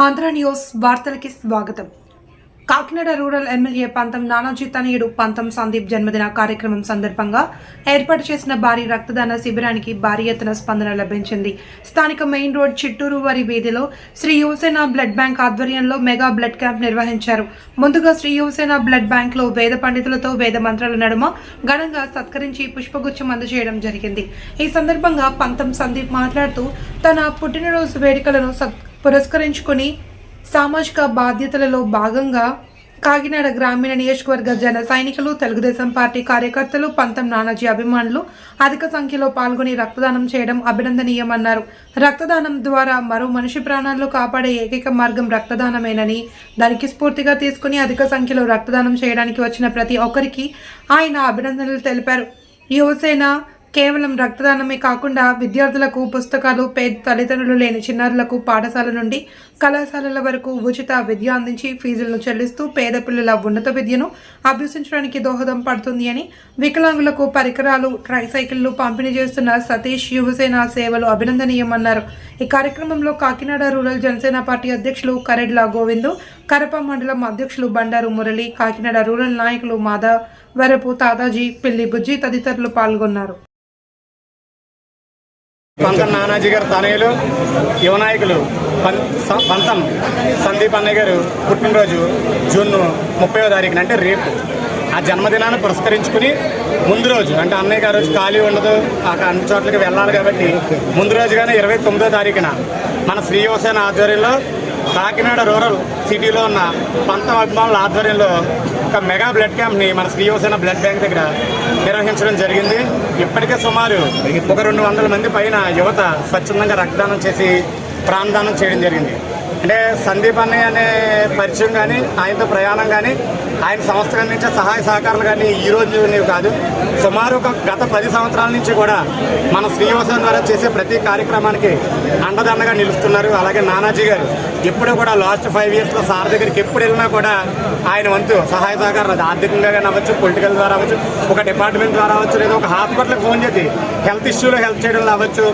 Andhra news వార్తలకి స్వాగతం. Kakinada rural MLA పంతం నానాజీ తనయుడు పంతం సందీప్ జన్మదిన కార్యక్రమం సందర్భంగా ఏర్పాటు చేసిన భారీ రక్తదాన శిబిరానికి భారీ ఎత్తున స్పందన లభించింది. స్థానిక మెయిన్ రోడ్ చిట్టూరు వారి వీధిలో శ్రీ యువసేన బ్లడ్ బ్యాంక్ ఆధ్వర్యంలో మెగా బ్లడ్ క్యాంప్ నిర్వహించారు. ముందుగా శ్రీ యువసేన బ్లడ్ బ్యాంక్లో వేద పండితులతో వేద మంత్రాల నడుమ ఘనంగా సత్కరించి పుష్పగుచ్చం అందజేయడం జరిగింది. ఈ సందర్భంగా పంతం సందీప్ మాట్లాడుతూ తన పుట్టినరోజు వేడుకలను సత్ పురస్కరించుకొని సామాజిక బాధ్యతలలో భాగంగా కాకినాడ గ్రామీణ నియోజకవర్గ జన సైనికులు తెలుగుదేశం పార్టీ కార్యకర్తలు పంతం నానాజీ అభిమానులు అధిక సంఖ్యలో పాల్గొని రక్తదానం చేయడం అభినందనీయమన్నారు. రక్తదానం ద్వారా మరో మనిషి ప్రాణాలను కాపాడే ఏకైక మార్గం రక్తదానమేనని దానికి స్ఫూర్తిగా తీసుకుని అధిక సంఖ్యలో రక్తదానం చేయడానికి వచ్చిన ప్రతి ఒక్కరికి ఆయన అభినందనలు తెలిపారు. యువసేన కేవలం రక్తదానమే కాకుండా విద్యార్థులకు పుస్తకాలు పేద తల్లిదండ్రులు లేని చిన్నారులకు పాఠశాల నుండి కళాశాలల వరకు ఉచిత విద్య అందించి ఫీజులను చెల్లిస్తూ పేద పిల్లల ఉన్నత విద్యను అభ్యసించడానికి దోహదం పడుతుంది అని వికలాంగులకు పరికరాలు ట్రైసైకిళ్ళు పంపిణీ చేస్తున్న సతీష్ యువసేన సేవలు అభినందనీయమన్నారు. ఈ కార్యక్రమంలో కాకినాడ రూరల్ జనసేన పార్టీ అధ్యక్షులు కరెడ్ల గోవిందు కరప మండలం అధ్యక్షులు బండారు మురళి కాకినాడ రూరల్ నాయకులు మాధవ్ వరపు తాదాజీ పిల్లి బుజ్జి తదితరులు పాల్గొన్నారు. పంతం నానాజీ గారు తనయులు యువ నాయకులు పం పంతం సందీప్ అన్నయ్య గారు పుట్టినరోజు జూన్ ముప్పైవ తారీఖున అంటే రేపు. ఆ జన్మదినాన్ని పురస్కరించుకుని ముందు రోజు అంటే అన్నయ్య గారు రోజు ఖాళీ ఉండదు ఆ అన్ని చోట్లకి వెళ్ళాలి కాబట్టి ముందు రోజుగానే ఇరవై తొమ్మిదో తారీఖున మన శ్రీ ఆధ్వర్యంలో కాకినాడ రూరల్ సిటీలో ఉన్న పంతం అభిమానుల ఆధ్వర్యంలో ఒక మెగా బ్లడ్ క్యాంప్ని మన శ్రీ యువసేన బ్లడ్ బ్యాంక్ దగ్గర నిర్వహించడం జరిగింది. ఇప్పటికే సుమారు ఒక రెండు వందల మంది పైన యువత స్వచ్ఛందంగా రక్తదానం చేసి ప్రాణదానం చేయడం జరిగింది. అంటే సందీప్ అన్నయ్య అనే పరిచయం కానీ ఆయనతో ప్రయాణం కానీ ఆయన సంస్థ అందించే సహాయ సహకారాలు కానీ ఈ రోజు కాదు. సుమారు ఒక గత పది సంవత్సరాల నుంచి కూడా మన శ్రీనివాసం ద్వారా చేసే ప్రతి కార్యక్రమానికి అండదండగా నిలుస్తున్నారు. అలాగే నానాజీ గారు ఎప్పుడూ కూడా లాస్ట్ ఫైవ్ ఇయర్స్లో సార్ దగ్గరికి ఎప్పుడు వెళ్ళినా కూడా ఆయన వంతు సహాయ సహకారం అది ఆర్థికంగా కానీ అవ్వచ్చు పొలిటికల్ ద్వారా అవ్వచ్చు ఒక డిపార్ట్మెంట్ ద్వారా అవ్వచ్చు లేదా ఒక హాస్పిటల్కి ఫోన్ చేసి హెల్త్ ఇష్యూలో హెల్ప్ చేయడంలో అవ్వచ్చు.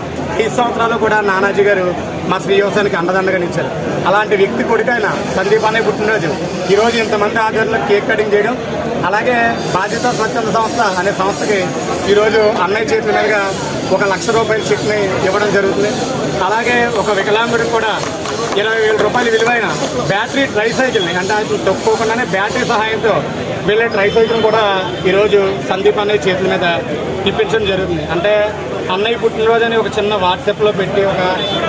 ఈ సంవత్సరాలు కూడా నానాజీ గారు మా శ్రీ యువసానికి అండదండగా నిలిచారు. అలాంటి వ్యక్తి కొడుకైన సందీప్ అనే పుట్టినరోజు. ఈరోజు ఇంతమంది ఆధ్వర్యంలో కేక్ కటింగ్ చేయడం అలాగే బాధ్యత స్వచ్ఛంద సంస్థ అనే సంస్థకి ఈరోజు అన్నయ్య చేతుల మీదుగా ఒక లక్ష రూపాయల చెక్ని ఇవ్వడం జరుగుతుంది. అలాగే ఒక వికలాంగుడికి కూడా ఇరవై వేల రూపాయల విలువైన బ్యాటరీ ట్రైసైకిల్ని అంటే అది తొక్కుకోకుండానే బ్యాటరీ సహాయంతో వెళ్ళే ట్రైసైకిల్ కూడా ఈరోజు సందీప్ అన్నయ్య చేతుల మీద ఇప్పించడం జరుగుతుంది. అంటే అన్నయ్య పుట్టినరోజు ఒక చిన్న వాట్సాప్లో పెట్టి ఒక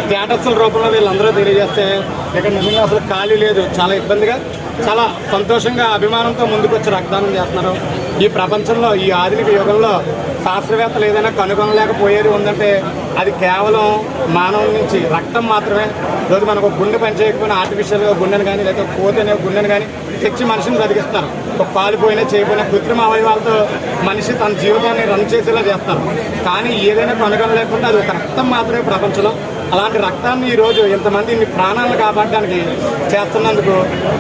స్టేటస్ల రూపంలో వీళ్ళందరూ తెలియజేస్తే ఇక్కడ నిజంగా అసలు ఖాళీ లేదు. చాలా ఇబ్బందిగా చాలా సంతోషంగా అభిమానంతో ముందుకు వచ్చి రక్తదానం చేస్తున్నారు. ఈ ప్రపంచంలో ఈ ఆధునిక యుగంలో శాస్త్రవేత్తలు ఏదైనా కనుగొనలేకపోయేది ఉందంటే అది కేవలం మానవుల నుంచి రక్తం మాత్రమే. రోజు మనకు గుండె పనిచేయకపోయినా ఆర్టిఫిషియల్గా గుండెను కానీ లేదా కోతనే గుండెను కానీ తెచ్చి మనిషిని బ్రతికిస్తారు. ఒక పాలిపోయినా చేయకపోయినా కృత్రిమ అవయవాలతో మనిషి తన జీవితాన్ని రన్ చేసేలా చేస్తారు. కానీ ఏదైనా కనుగొనలేకుండా అది ఒక రక్తం మాత్రమే ప్రపంచంలో. అలాంటి రక్తాన్ని ఈరోజు ఇంతమంది మీ ప్రాణాలను కాపాడడానికి చేస్తున్నందుకు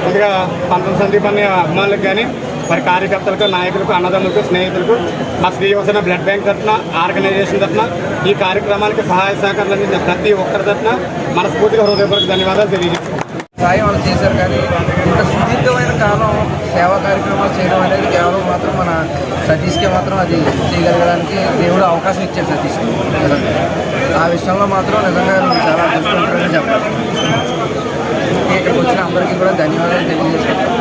ముందుగా పంతం సందీప్ అనే అభిమానులకు కానీ మరి కార్యకర్తలకు నాయకులకు అన్నదమ్ములకు స్నేహితులకు మా శ్రీ బ్లడ్ బ్యాంక్ తరఫున ఆర్గనైజేషన్ తరఫున ఈ కార్యక్రమానికి సహాయ సహకారాలు అందించిన ప్రతి ఒక్కరి తరఫున మనస్ఫూర్తిగా హృదయపూర్వక ధన్యవాదాలు తెలియజేస్తాం సాయం వాళ్ళు చేశారు కానీ ఇంత సుదీర్ఘమైన కాలం సేవా కార్యక్రమాలు చేయడం అనేది కేవలం మాత్రం మన సతీష్కే మాత్రం అది చేయగలగడానికి దేవుడు అవకాశం ఇచ్చాడు సతీష్. ఆ విషయంలో మాత్రం నిజంగా చాలా అదృష్టం చెప్పాలి. ఇక్కడికి వచ్చిన అందరికీ కూడా ధన్యవాదాలు తెలియజేస్తాను.